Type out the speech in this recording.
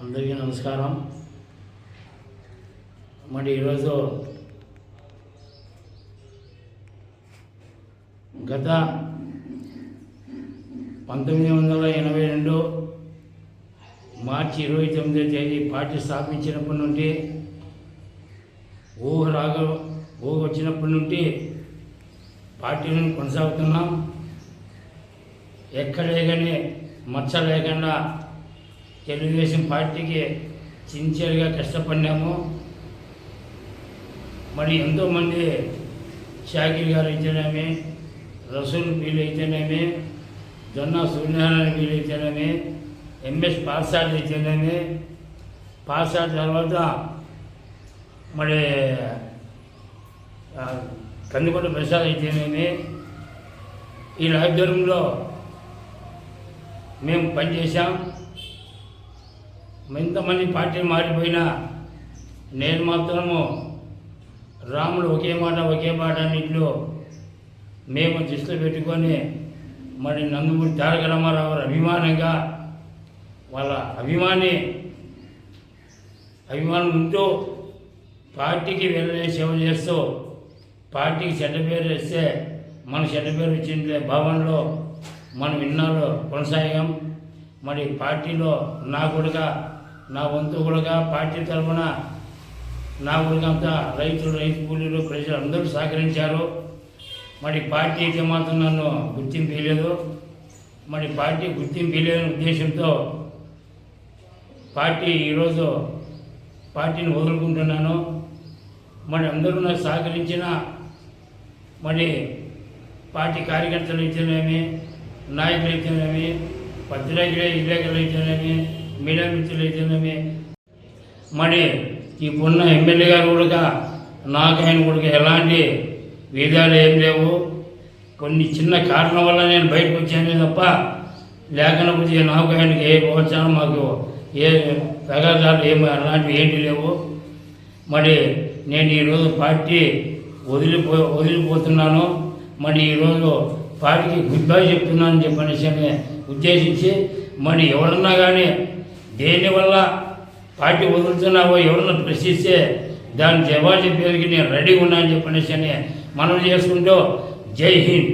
అందరికీ నమస్కారం. మరి ఈరోజు గత పంతొమ్మిది వందల ఎనభై రెండు మార్చి ఇరవై తొమ్మిదో తేదీ పార్టీ స్థాపించినప్పటి నుండి ఊహ రాగ ఊహ వచ్చినప్పటి నుండి పార్టీని కొనసాగుతున్నాం. ఎక్కడే కానీ మచ్చ లేకుండా తెలుగుదేశం పార్టీకి సిన్సియర్గా కష్టపడినాము మరి ఎంతోమంది షాకిర్ గారు అయితేనేమి రసూల్ వీళ్ళు అయితేనేమి జొన్న సూర్యనారాయణ వీళ్ళు అయితేనేమి ఎంఎస్ పాసాడ్ అయితేనేమి పాసాడ్ తర్వాత మరి ఆ, కందికొండ ప్రసాద్ అయితేనేమి ఈ ఆధ్వర్యంలో మేము పనిచేసాం ఎంతమంది పార్టీలు మారిపోయినా నేను మాత్రము రాముడు ఒకే మాట ఒకే మాట అన్నింటిలో మేము దృష్టిలో పెట్టుకొని మరి నందమూరి తారక రామారావు అభిమానంగా వాళ్ళ అభిమాని అభిమానం ఉంటూ పార్టీకి వెళ్ళే సేవ చేస్తూ పార్టీకి చెడ్డ పేరు వేస్తే మన చెడ్డ పేరు వచ్చింది భావనలో మనం ఇన్నాళ్ళు కొనసాగాం. మరి పార్టీలో నా కూడా నా వంతు కూడా పార్టీ తరఫున నా కూడా అంతా రైతులు రైతు కూలీలు ప్రజలు అందరూ సహకరించారు. మరి పార్టీ అయితే మాత్రం నన్ను గుర్తింపు ఇవ్వలేదు మరి పార్టీ గుర్తింపు ఇవ్వలేని ఉద్దేశంతో పార్టీ ఈరోజు పార్టీని వదులుకుంటున్నాను. మరి అందరూ నాకు సహకరించిన మరి పార్టీ కార్యకర్తలు అయితేనేమి నాయకులు అయితేనేమి పత్రికలు విలేకరులు అయితేనేమి మీడియా మిత్రులు అయితేనేమి? మరి ఇప్పుడున్న ఎమ్మెల్యే గారు కూడా నాకు ఆయన కూడా ఎలాంటి విధాలు ఏం లేవు. కొన్ని చిన్న కారణం వల్ల నేను బయటకు వచ్చాను తప్ప లేకపోతే నాకు ఆయనకి ఏ ప్రోత్సాహం మాకు ఏ తగాదాలు ఏమి అలాంటివి ఏంటి లేవు. మరి నేను ఈరోజు పార్టీ వదిలిపో వదిలిపోతున్నాను. మరి ఈరోజు పార్టీకి గుడ్ బై చెప్తున్నాను చెప్పనేసి ఉద్దేశించి మరి ఎవరన్నా కానీ దేనివల్ల పార్టీ వదులుతున్నావో ఎవరిని ప్రశ్నిస్తే దాని జవాబు చెప్పేందుకు నేను రెడీగా ఉన్నాను అని చెప్పనేసి అని మనం చేసుకుంటూ జై హింద్.